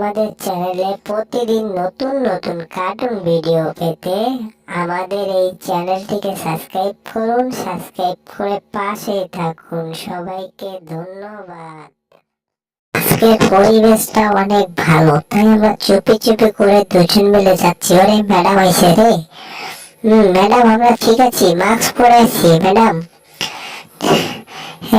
আমাদের চ্যানেলে প্রতিদিন নতুন নতুন কার্টুন ভিডিও পেতে আমাদের এই চ্যানেলটিকে সাবস্ক্রাইব করুন সাবস্ক্রাইব করে পাশেই থাকুন। সবাইকে ধন্যবাদ। আজকের পরিবেশটা অনেক ভালো, তাই আমরা চুপি চুপি করে দুজন মিলে যাচ্ছি। ওরে ম্যাডাম এসে রে। হুম, ম্যাডাম আমরা ঠিক আছি, মাস্ক পরে আছি, ম্যাডাম।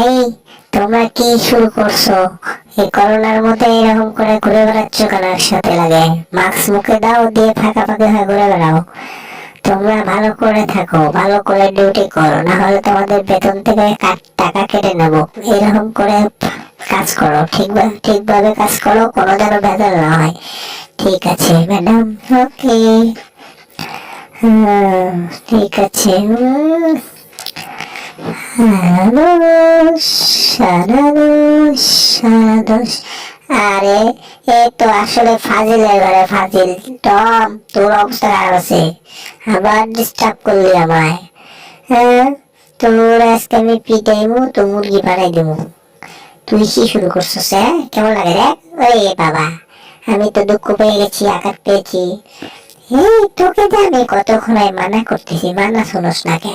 এই তোমরা কি শুরু করছ? এই করোনার মধ্যে এরকম করে ঘুরে বেড়াচ্ছ কেন? একসাথে লাগে। মাস্ক মুখে দাও, দিয়ে ফাঁকা ফাঁকা হয়ে ঘুরে বেড়াও। তোমরা ভালো করে থাকো, ভালো করে ডিউটি করো, না হলে তোমাদের বেতন থেকে টাকা কেটে নেব। এরকম করে কাজ করো। ঠিকভাবে ঠিকভাবে কাজ করো, কোনো যেন ভেজাল না হয়। ঠিক আছে ম্যাডাম ওকে ঠিক আছে। আরে এ তো আসলে ফাজিল। টম, তোর অবস্থা খারাপ আছে। আবার ডিস্টার্ব করলি আমায়। হ্যাঁ তোর আজকে আমি পিটাইমু তো মুরগি বানাই দেবো তুই কি শুরু করছিস হ্যাঁ? কেমন লাগে রে? ওরে বাবা, আমি তো দুঃখ পেয়ে গেছি, আঘাত পেয়েছি। এই, তোকে যে আমি কতক্ষণ মানা করতেছি, মানা শোনস না কে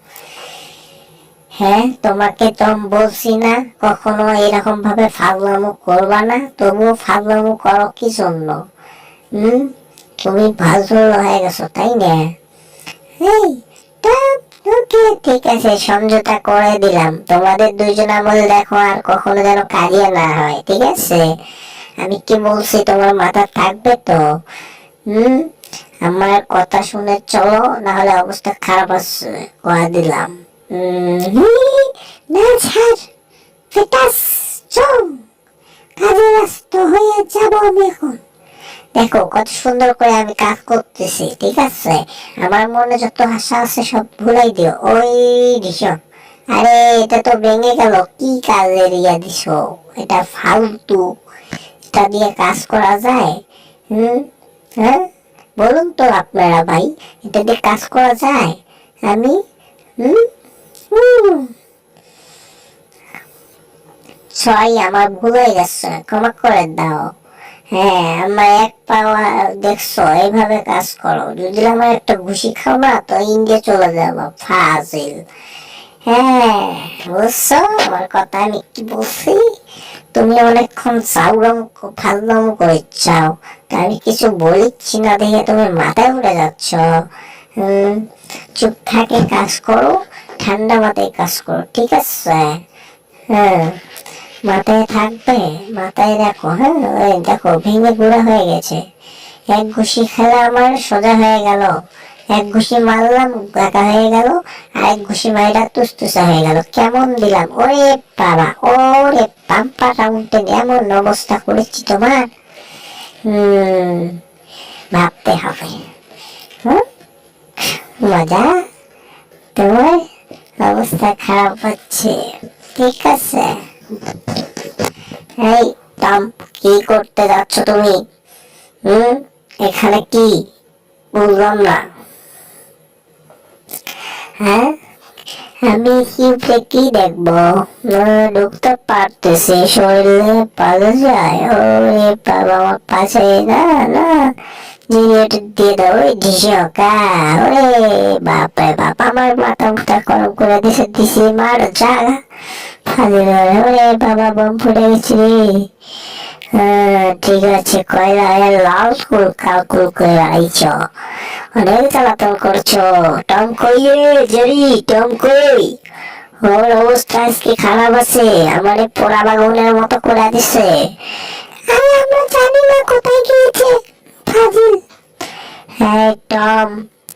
হ্যাঁ তোমাকে তো বলছি না, কখনো এরকম ভাবে ফাগলামো করবা না, তবুও ফাগলামো করো কি জন্য? হুম? তুমি ভাজল হয়ে গেছো, তাই না? এই ঠিক আছে, সমঝোতা করে দিলাম। তোমাদের দুইজন আমল দেখো আর কখনো যেন কাজিয়ে না হয়, ঠিক আছে? আমি কি বলছি, তোমার মাথা থাকবে তো? হুম? আমার কথা শুনে চলো না হলে অবস্থা খারাপ আছে কয়া দিলাম। হুম, না ছাড় ফেটাস চল কাজে ব্যস্ত হয়ে যাব আমি এখন। দেখো কত সুন্দর করে আমি কাজ করতেছি ঠিক আছে? আমার মনে যত আশা আছে সব ভুলাই দিও। ওই দিস আরে এটা তো ভেঙে গেল। কি কাজের ইয়া দিস এটা ফালতু। এটা দিয়ে কাজ করা যায়? হুম? হ্যাঁ? বলুন তো আপনারা ভাই এটা দিয়ে কাজ করা যায়? আমি? হুম? ছয়, আমার ভুল হয়ে গেছে। ক্ষমা করে দাও। হ্যাঁ আমার এক পাওয়া, দেখছ, এইভাবে কাজ করো। যদি আমার একটা ঘুষি খাও না, তো ইন্ডিয়া চলে যাব। ফাজিল। হ্যাঁ বুঝছ? আমার কথা আমি কি বলছি? তুমি অনেকক্ষণ চাউরাম ফালদাম করে চাও তা আমি কিছু বলিচ্ছি না, দেখে তুমি মাথায় উঠে যাচ্ছ। হুম, চুপ থাকে, কাজ করো। ঠান্ডা মাথায় কাজ করো, ঠিক আছে? হ্যাঁ মাথায় থাকবে, মাথায় দেখো হ্যাঁ ওই দেখো, ভেঙে গুঁড়া হয়ে গেছে। এক ঘুষি খেলা আমার সোজা হয়ে গেল। এক ঘুষি মারলাম গাকা হয়ে গেল আর এক ঘুষি মাইরা তুসতুসা হয়ে গেল। কেমন দিলাম? ওরে বাবা, ওরে পাম্পাটা উল্টে এমন অবস্থা করেছি তোমার। হুম, ভাবতে হবে। মজা? তোমার? অবস্থা খারাপ হচ্ছে। ঠিক আছে? এই, টম, কি করতে যাচ্ছ তুমি? হুম? এখানে কি? বুঝলাম না। হ্যাঁ? আমি কিউকে কি দেখব? ঢুকতে পারতেছি, শরীরে পালে যায়। ওরে বাবা, আমার পাশে, না না। জিনিস দিয়ে দাও ঢিসকা ওরে বাপরে বাপ আমার মাথা মুখটা গরম করে দিছে দিছি মার জাগা ফাজিল ওরে বাবা বম ফুটে গেছি ঠিক আছে কয়লা লাল কুল কালকুল করে আইছ অনেক জ্বালাতন করছ টম কই জেরি টম কই ওর অবস্থা আজকে খারাপ আছে আমার পোড়া বাগুনের মতো করে দিছে আরে আমরা জানি না কোথায় গিয়েছে ফাজিল হ্যাঁ টম,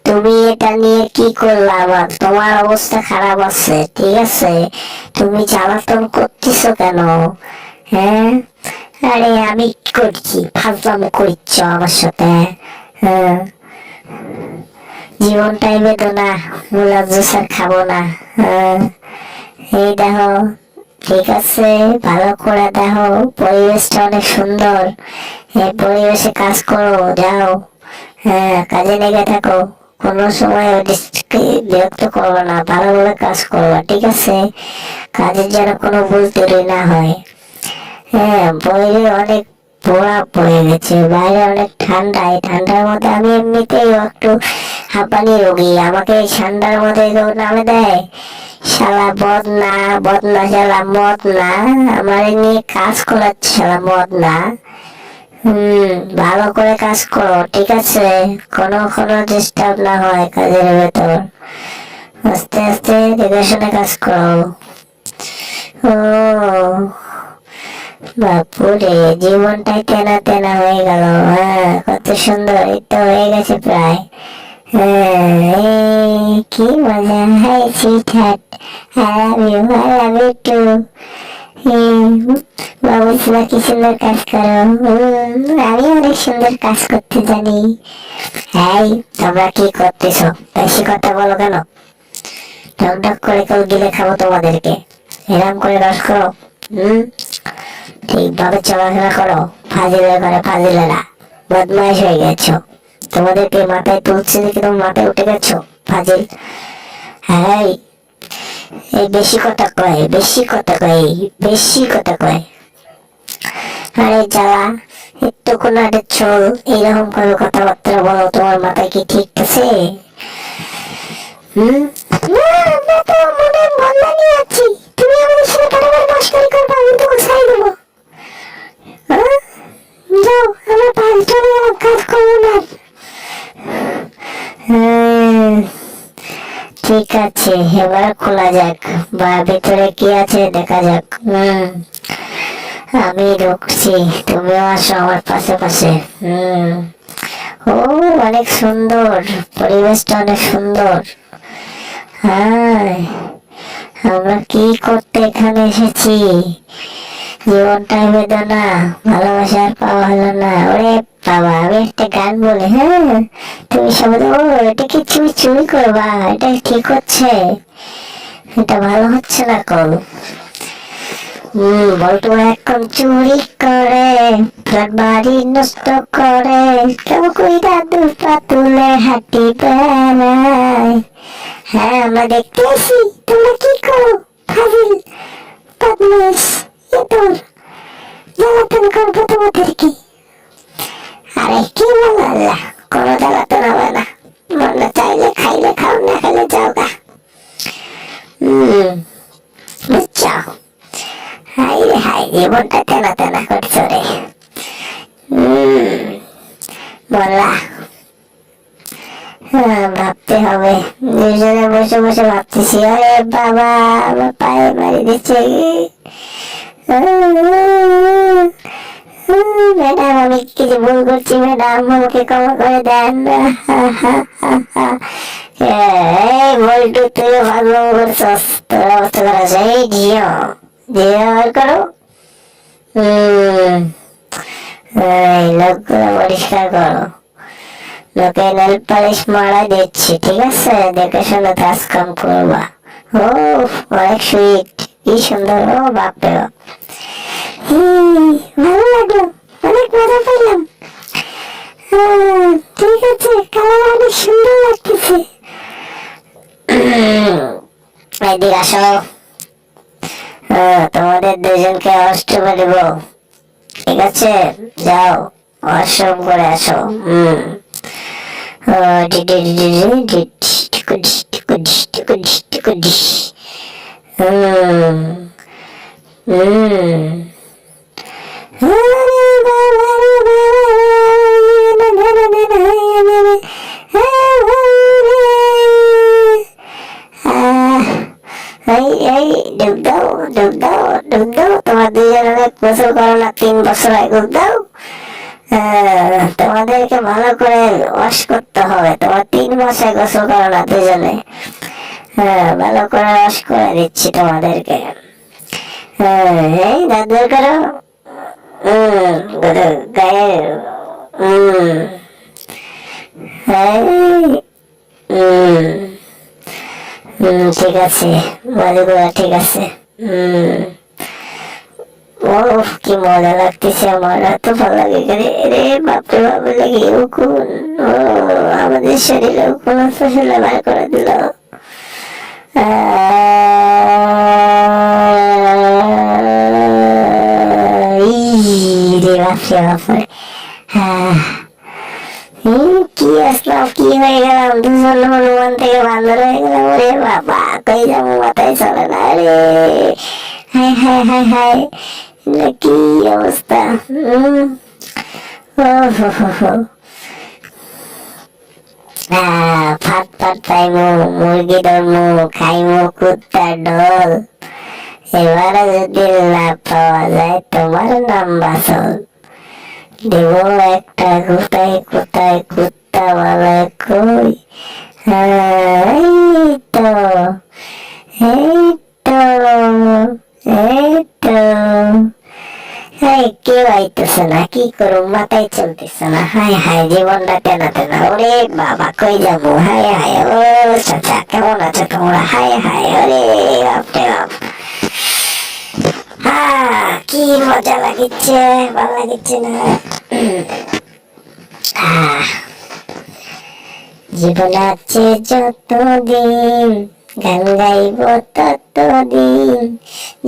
তুমি এটা নিয়ে কি করলা? আবার তোমার অবস্থা খারাপ আছে, ঠিক আছে? তুমি জ্বালাতন করতেছো কেন? হ্যাঁ? আরে, আমি কি করছি? ফাজলামো করছ আমার সাথে হ্যাঁ? জীবনটাই বেদনা গোলাপ জুস আর খাব না হ্যাঁ। এই দেখো, ঠিক আছে? ভালো করে দেখো, পরিবেশটা অনেক সুন্দর। এই পরিবেশে কাজ করো, যাও। হ্যাঁ কাজে লেগে থাকো। কোনো সময় ওদেরকে বিরক্ত করব না, ভালোভাবে কাজ করব ঠিক আছে? কাজের যেন কোনো ভুল ত্রুটি না হয়। হ্যাঁ বাইরে অনেক পোড়া পড়ে গেছে, বাইরে অনেক ঠান্ডা, এই ঠান্ডার মধ্যে আমি এমনিতেই একটু হাঁপানি রোগী। আমাকে এই ঠান্ডার মধ্যে কেউ নামে দেয়? শালা বদনা বদনা, শালা মদ না আমার নিয়ে কাজ করাচ্ছে শালা মদ না ভালো করে কাজ করো, ঠিক আছে? কোনো কোনো ডিস্টার্ব না হয় কাজের ভেতর। আস্তে আস্তে দেখে শুনে কাজ করো। ও, বাপুরে জীবনটাই তেনা তেনা হয়ে গেল। হ্যাঁ কত সুন্দর তো হয়ে গেছে প্রায়। হ্যাঁ কি মজা। Hi sweet heart I love you I love you too বাবু ছিল কি সুন্দর কাজ করো। আমি অনেক সুন্দর কাজ করতে জানি। এই, তোমরা কি করতেছো? বেশি কথা বলো কেন? করে কেউ গিলে খাব তোমাদেরকে। এরম করে রস করো। হুম ঠিকভাবে চলাফেরা করো। ফাজিলের ঘরে ফাজিলেরা। বদমাইশ হয়ে গেছো। তোমাদেরকে মাথায় তুলছে দেখে তোমার মাথায় উঠে গেছো? ফাজিল? হ্যাঁ এই বেশি কথা কয়, বেশি কথা কয়, বেশি কথা কয়। আরে জ্বালা, একটু কোনো একটা চল এইরকম করে কথাবার্তা বলো, তোমার মাথায় কি ঠিক আছে? হুম? তো আমি হ্যাঁ? পাঁচটা কাজ করব না। হুম ঠিক আছে, এবার খোলা যাক বা ভিতরে কি আছে দেখা যাক। হুম, আমি ঢুকছি, তুমিও আসো আমার পাশে পাশে। হুম, ও, অনেক সুন্দর, পরিবেশটা অনেক সুন্দর। আমরা কি করতে এখানে এসেছি? জীবনটাই বেদনা, ভালোবাসা আর পাওয়া হলো না। ওরে বাবা, আমি একটা গান বলি হ্যাঁ? তুমি সব ও, এটা কি চুরি করবা? এটা ঠিক হচ্ছে? এটা ভালো হচ্ছে না কল হম, বলতো এখন চুরি করে, ফ্ল্যাট বাড়ি নষ্ট করে, কেউ কইরা দুপা তুলে হাঁটি বেড়ায়? হ্যাঁ আমরা দেখতে আসি, তোমরা কি করো ফাজিল বসে বাবা, আমার পায়ে মারি দিচ্ছে ম্যাডাম, আমি কিছু ভুল করছি, ম্যাডাম, আমাকে ক্ষমা করে দেন। এই বল্টু তুই ভালো করছস, তোর অবস্থা করা এই জিও জিও আর করো। এই লোকগুলো পরিষ্কার করো। লোকে নেল পালিশ মারা দিচ্ছি ঠিক আছে? দেখে শুনে কাজ কাম করবা। ও অনেক সুইট কি সুন্দর ও বাপরে বাপ। ভালো লাগল। অনেক মজা পেলাম ঠিক আছে কালার অনেক সুন্দর লাগতেছে। এদিকে আসো। হ্যাঁ, তোমাদের দুজনকে অষ্টমে দেব। ঠিক আছে? যাও অষ্টম করে আসো। হুম। Hmm. Hmm. এই এই ডুব দাও ডুব দাও ডুব দাও তোমার দুজনের গোসল হ্যাঁ, তোমাদেরকে ভালো করে ওয়াশ করতে হবে। তোমার তিন মাসে গোসল করো না দুজনে। হ্যাঁ ভালো করে ওয়াশ করে দিচ্ছি তোমাদেরকে। হ্যাঁ এই দাদু করো। হম গায়ে হম। এই হুম। ঠিক আছে। মজাগুলো ঠিক আছে। হুম। ও কি মজা লাগতেছে, আমার এত ভালো লাগে। রে রে বাপরে বাপরে লাগে উকুন ও, আমাদের শরীরে উকুন ফসলে বার করে দিল। বাপরে বাপরে। হ্যাঁ। কি আসলাম, কি হয়ে গেলাম? দুজন হনুমান থেকে বান্দর হয়ে গেলাম বাবা। কই যাব, মাথায় চলে না রে। হাই হাই হাই হাই এটা কি অবস্থা হুম ও হো হো হো আহ, ফাট ফাট খাইমু মুরগি ধরমু খাইমু কুত্তার ঢোল এবারে যদি লাভ পাওয়া যায় তোমার নাম বাসল দেব একটা কোথায় কোথায় কুত্তা বলে কই হ্যাঁ, এই তো এই তো এই এই কেউ আইতেছে না কি করুম মাথায় চলতেছে না হাই হাই জীবনটা টেনা টেনা ওরে বাবা কই যাব হাই হাই ও চাচা কেমন আছো তোমরা হাই হাই ওরে বাপরে বাপ কি মজা লাগিচ্ছে ভালো লাগিচ্ছে না জীবন আছে যতদিন গান গাইব ততদিন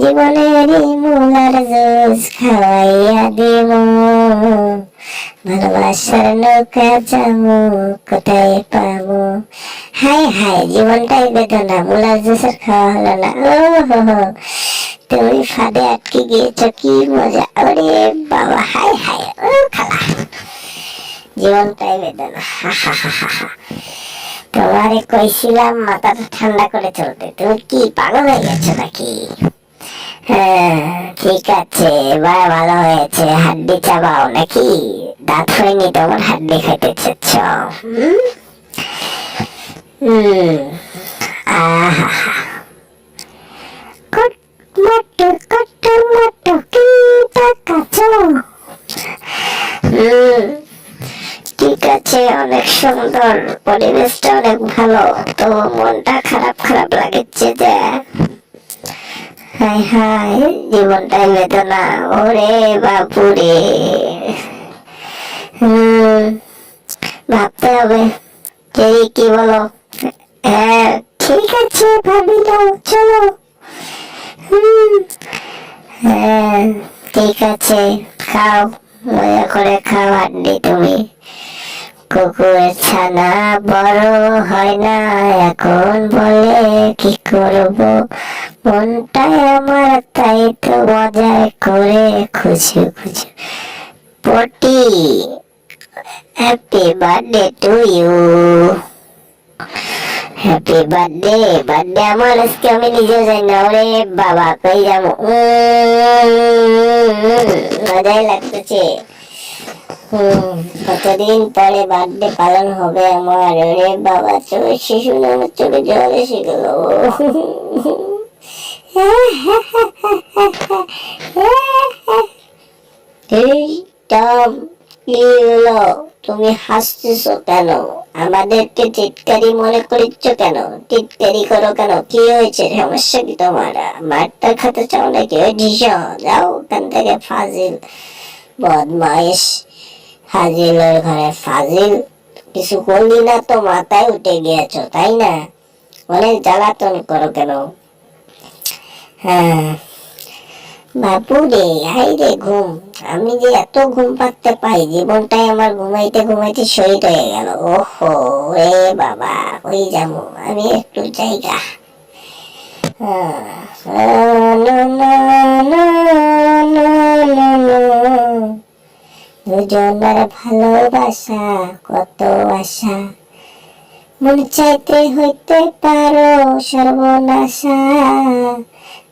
জীবনেরই মূলার জোস খাওয়াইয়া দিব ভালোবাসার নৌকা যাব কোথায় পাবো হাই হাই জীবনটাই বেদনা মূলার জোসের খাওয়া হলো না। ও হো হো, তুমি ফাঁদে আটকে গিয়েছ, কি মজা। ওরে বাবা হাই হাই ও খালা। জীবনটাই বেদনা হা হা হা হা। তোমারে কইছিলাম, মাথাটা ঠান্ডা করে চলতে। তুমি কি পাগল হয়ে গেছো নাকি? হ্যাঁ ঠিক আছে, এবার ভালো হয়েছে। হাড্ডি চাবাও নাকি? দাঁত হয়নি তোমার হাড্ডি খাইতে চাচ্ছ? হুম? আহা কট মট কট মট কি আছে, অনেক সুন্দর, পরিবেশটা অনেক ভালো, তো মনটা খারাপ খারাপ লাগছে যে হাই হাই জীবনটাই বেদনা, ওরে বাপুরে। হুম, ভাবতে হবে কেরি কি বলো? হ্যাঁ ঠিক আছে ভাবিল চলো। হুম হ্যাঁ ঠিক আছে, খাও মজা করে খাও হাড্ডি তুমি। কুকুরের ছানা বড় হয় না, এখন বলে কি করব? মনটাই আমার, তাই তো মজায় করে খুশি খুশি পটি। Happy birthday to you happy birthday birthday আমার, আজকে আমি নিজে যাই না, ওরে বাবা কই যাব। মজাই লাগতেছে। কতদিন পরে বার্থডে পালন হবে আমার। বাবা শিশু চোখে জল এসে গেল। তুমি হাসতেছো কেন? আমাদেরকে টিটকারি মনে করিচ্ছ কেন? টিটকারি করো কেন? কি হয়েছে? সমস্যা কি তোমার? মারটা খেতে চাও নাকি? ওই ঢিস যাও, ওখান থেকে ফাজিল, বদমাইশ। ফাজিলের ঘরে ফাজিল কিছু করলি না তো মাথায় উঠে গিয়েছো, তাই না? অনেক জ্বালাতন করো কেন? হ্যাঁ। বাপু রে হাই রে ঘুম, আমি যে এত ঘুম পাতে পাই, জীবনটাই আমার ঘুমাইতে ঘুমাইতে শহীদ হয়ে গেল। ওহো, এ বাবা, ওই যাব আমি একটু জায়গা। দুজনের ভালোবাসা, কত আশা। মন চাইতে হইতে পারো সর্বনাশা।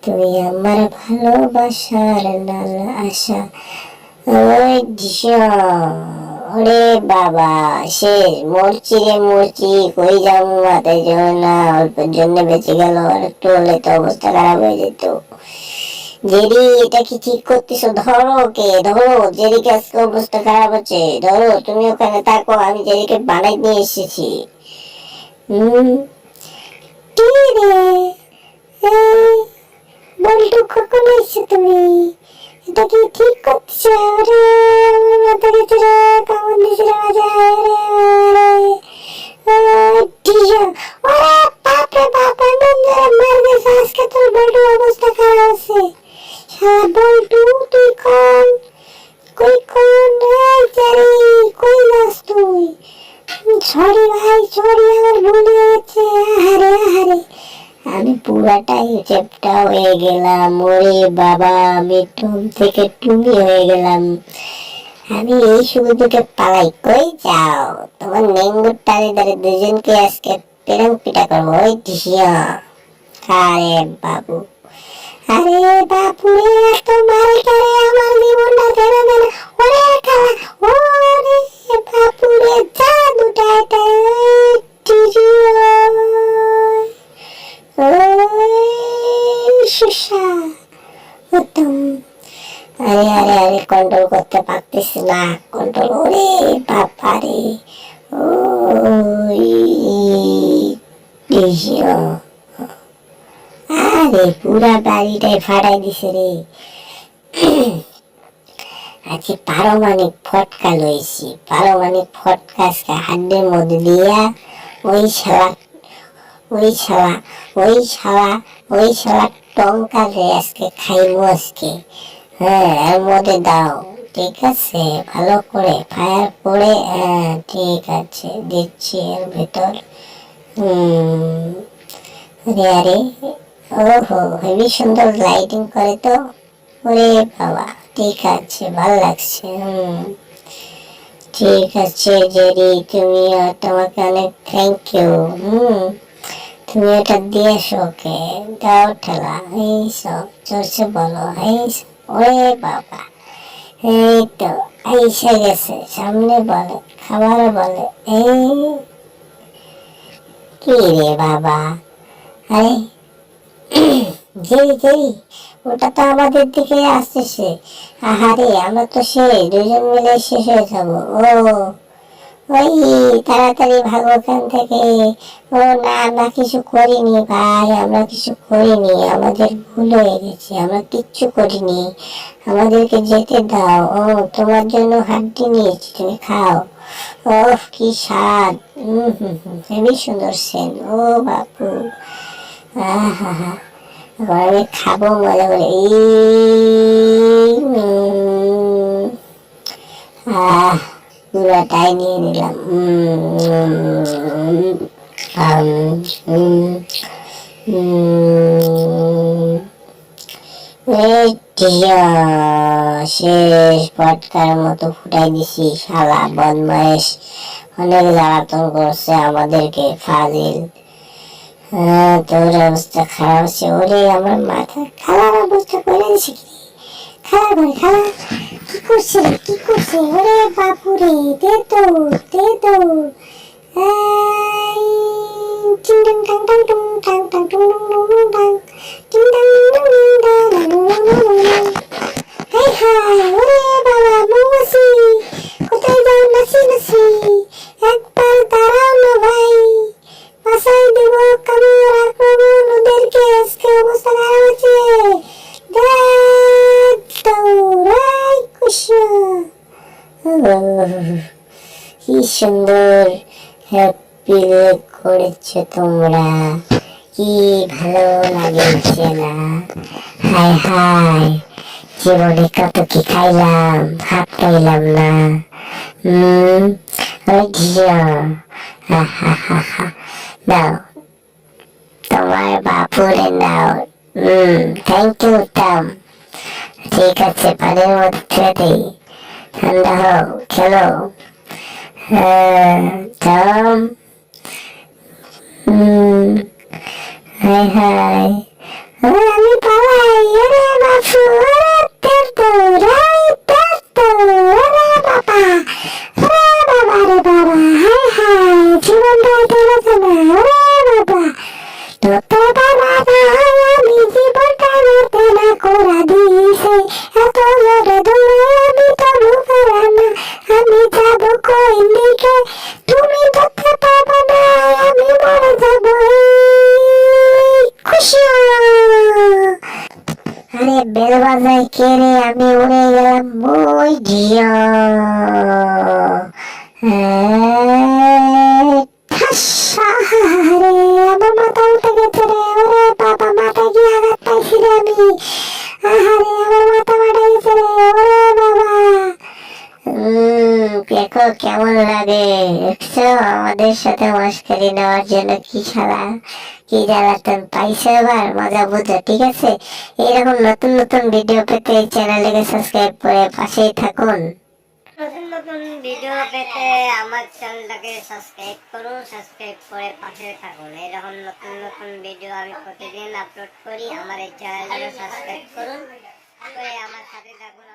তুই আমার ভালোবাসার নাল আশা। ওরে বাবা, শেষ। মরছি রে মরছি কই যাব মাথায়? জন্য না অল্পের জন্য বেঁচে গেল, আর একটু হলে তো অবস্থা খারাপ হয়ে যেত। জেরি এটা কি ঠিক করতেছো? ধরো ওকে, ধরো জেরিকে আজকে অবস্থা খারাপ হচ্ছে। ধরো, তুমি ওখানে থাকো, আমি জেরিকে বানাই নিয়ে এসেছি। হুম থেকে টুমি হয়ে গেলাম। আমি এই সুযোগে পালাই কই যাও? তোমার নেঙ্গুর টারে দাঁড়ে দুজনকে আজকে পেরং পিটা করব, ওই টিসিয়া আরে বাবু আরে বাবু রে, এত মারে করে আমার জীবনটা ছেড়ে দেন ওরে খালা, ওরে বাবু রে, যা দুটা এটা সুসা উত্তম। আরে আরে আরে কন্ট্রোল করতে পারতেছি না। কন্ট্রোল ওরে আরে পুরা বাড়িটাই দিছে রে। আজকে পারমাণিক ফটকা লইছি। পারমাণিক ফটকা আজকে হাড্ডের মধ্যে দিয়া ওই শালা ওই শালা ওই শালা ওই শালা টঙ্কা রে আজকে খাইবো আজকে। হ্যাঁ এর মধ্যে দাও। ঠিক আছে, ভালো করে ফায়ার করে হ্যাঁ ঠিক আছে, দিচ্ছি এর ভেতর। আরে ওহো হেবি সুন্দর লাইটিং করে তো। ওরে বাবা, ঠিক আছে, ভালো লাগছে, হুম। ঠিক আছে, জেরি, তুমি তোমাকে অনেক থ্যাংক ইউ হুম। তুমি এটা দিয়েছ ওকে। দাও ঠেলা, এই সব চলছে বলো, এই সব। ওরে বাবা, এই তো এসে গেছে, সামনে বলে খাবার বলে, এই কি রে বাবা, আরে, যেই যেই, ওটা তো আমাদের দিকে আসতেছে, আহারে, আমরা তো সে দুজন মিলে শেষ হয়ে যাব, ও। ওই তাড়াতাড়ি ভাগো ওখান থেকে। ও না আমরা কিছু করিনি ভাই আমরা কিছু করিনি। আমাদের ভুল হয়ে গেছে আমরা কিচ্ছু করিনি। আমাদেরকে যেতে দাও। ও তোমার জন্য হাড্ডি নিয়েছি তুমি খাও। ও কি স্বাদ। হুম হুম হুম হেবি সুন্দর সেন। ও বাপু। আহা আমি খাব মজা করে। এই, আহ। পুরাটাই নিয়ে নিলাম। শেষ পটকার মতো ফুটাই দিছি, শালা বদমাইশ অনেক জ্বালাতন করছে আমাদেরকে, ফাজিল। হ্যাঁ তোর অবস্থা খারাপ হচ্ছে ওরে, আমার মাথা খারাপ অবস্থা করে দিছে খারাপ খারাপ কি করছে? কি করছে? ওরে বাপুরে দে তো দে তো এই, টিং টাং টাং টাং টুং টাং কি সুন্দর হ্যাপি করেছ তোমরা। কি ভালো লাগছে না হাই হাই জীবনে কত কি খাইলাম হাত পাইলাম না। হুম, ওই হা দাও। তোমার বাপুরে নাও। হুম থ্যাংক ইউ টম ঠিক আছে, পানির মধ্যে দিই। ঠান্ডা হোক খেলো। Tom. Hmm. Hi, hay. Ay, mi palay. Yere দেখো কেমন লাগে। আমাদের সাথে মস্কারি নেওয়ার জন্য কি সারা কি জ্বালাতন? পাইছে এবার? মজা বুঝো, ঠিক আছে? এরকম নতুন নতুন ভিডিও পেতে এই চ্যানেলটিকে সাবস্ক্রাইব করে পাশেই থাকুন। নতুন নতুন ভিডিও পেতে আমার চ্যানেলটাকে সাবস্ক্রাইব করুন, সাবস্ক্রাইব করে পাশে থাকুন। এরকম নতুন নতুন ভিডিও আমি প্রতিদিন আপলোড করি। আমার এই চ্যানেলটাকে সাবস্ক্রাইব করুন। করে আমার সাথে থাকুন।